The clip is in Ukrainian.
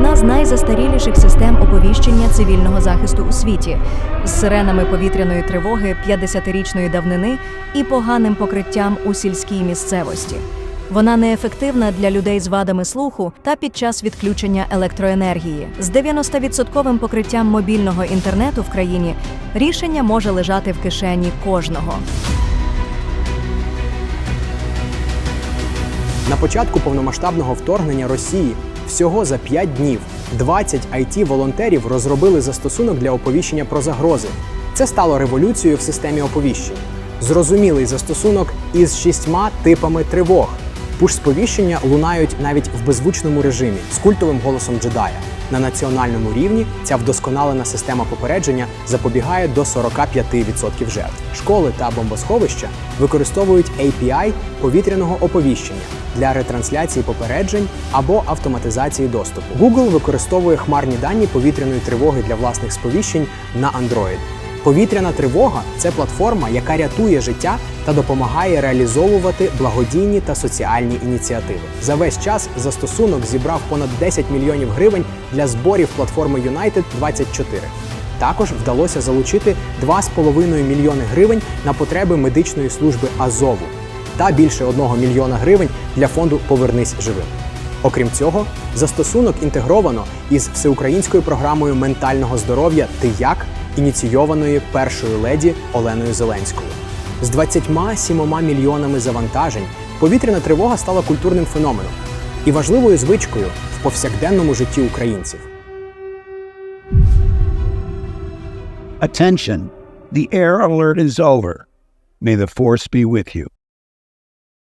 найпоширеніших систем оповіщення цивільного захисту у світі з сиренами повітряної тривоги 50-річної давнини і поганим покриттям у сільській місцевості. Вона неефективна для людей з вадами слуху та під час відключення електроенергії. З 90% покриттям мобільного інтернету в країні рішення може лежати в кишені кожного. На початку повномасштабного вторгнення Росії всього за 5 днів 20 it волонтерів розробили застосунок для оповіщення про загрози. Це стало революцією в системі оповіщень. Зрозумілий застосунок із шістьма типами тривог. Пуш-сповіщення лунають навіть в беззвучному режимі з культовим голосом джедая. На національному рівні ця вдосконалена система попередження запобігає до 45% жертв. Школи та бомбосховища використовують API повітряного оповіщення для ретрансляції попереджень або автоматизації доступу. Google використовує хмарні дані повітряної тривоги для власних сповіщень на Android. Повітряна тривога це платформа, яка рятує життя та допомагає реалізовувати благодійні та соціальні ініціативи. За весь час застосунок зібрав понад 10 мільйонів гривень для зборів платформи United 24. Також вдалося залучити 2,5 мільйони гривень на потреби медичної служби Азову та більше 1 мільйона гривень для фонду Повернись живим. Окрім цього, застосунок інтегровано із всеукраїнською програмою ментального здоров'я Ти як ініційованої першою леді Оленою Зеленською. З 27 мільйонами завантажень повітряна тривога стала культурним феноменом і важливою звичкою в повсякденному житті українців. Attention, the air alert is over. May the force be with you.